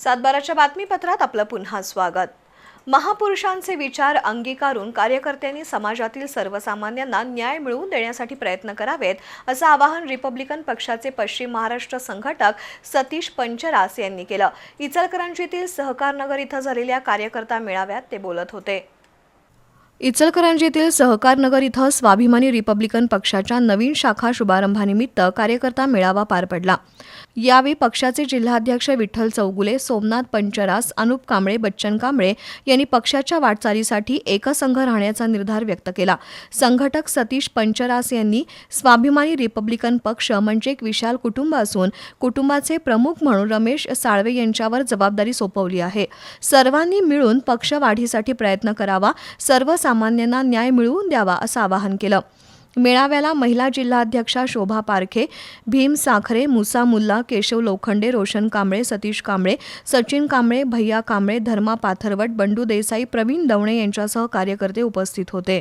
सातबाराच्या बातमीपत्रात आपलं पुन्हा स्वागत. महापुरुषांचे विचार अंगीकारून कार्यकर्त्यांनी समाजातील सर्वसामान्यांना न्याय मिळवून देण्यासाठी प्रयत्न करावेत असं आवाहन रिपब्लिकन पक्षाचे पश्चिम महाराष्ट्र संघटक सतीश पंचरास यांनी केलं. इचलकरंजीतील सहकारनगर इथं झालेल्या कार्यकर्ता मेळाव्यात ते बोलत होते. इचलकरंजीतील सहकारनगर इथं स्वाभिमानी रिपब्लिकन पक्षाच्या नवीन शाखा शुभारंभानिमित्त कार्यकर्ता मेळावा पार पडला. यावेळी पक्षाचे जिल्हाध्यक्ष विठ्ठल चौगुले सोमनाथ पंचरास अनुप कांबळे बच्चन कांबळे यांनी पक्षाच्या वाटचालीसाठी एकसंघ राहण्याचा निर्धार व्यक्त केला. संघटक सतीश पंचरास यांनी स्वाभिमानी रिपब्लिकन पक्ष म्हणजे एक विशाल कुटुंब असून कुटुंबाचे प्रमुख म्हणून रमेश साळवे यांच्यावर जबाबदारी सोपवली आहे. सर्वांनी मिळून पक्ष वाढीसाठी प्रयत्न करावा सर्वसामान्यांना न्याय मिळवून द्यावा असं आवाहन केलं. मेळाव्याला महिला जिल्हाध्यक्षा शोभा पारखे भीम साखरे मुसा मुल्ला केशव लोखंडे रोशन कांबळे सतीश कांबळे सचिन कांबळे भैया कांबळे धर्मा पाथरवट बंडू देसाई प्रवीण दवणे यांच्यासह कार्यकर्ते उपस्थित होते.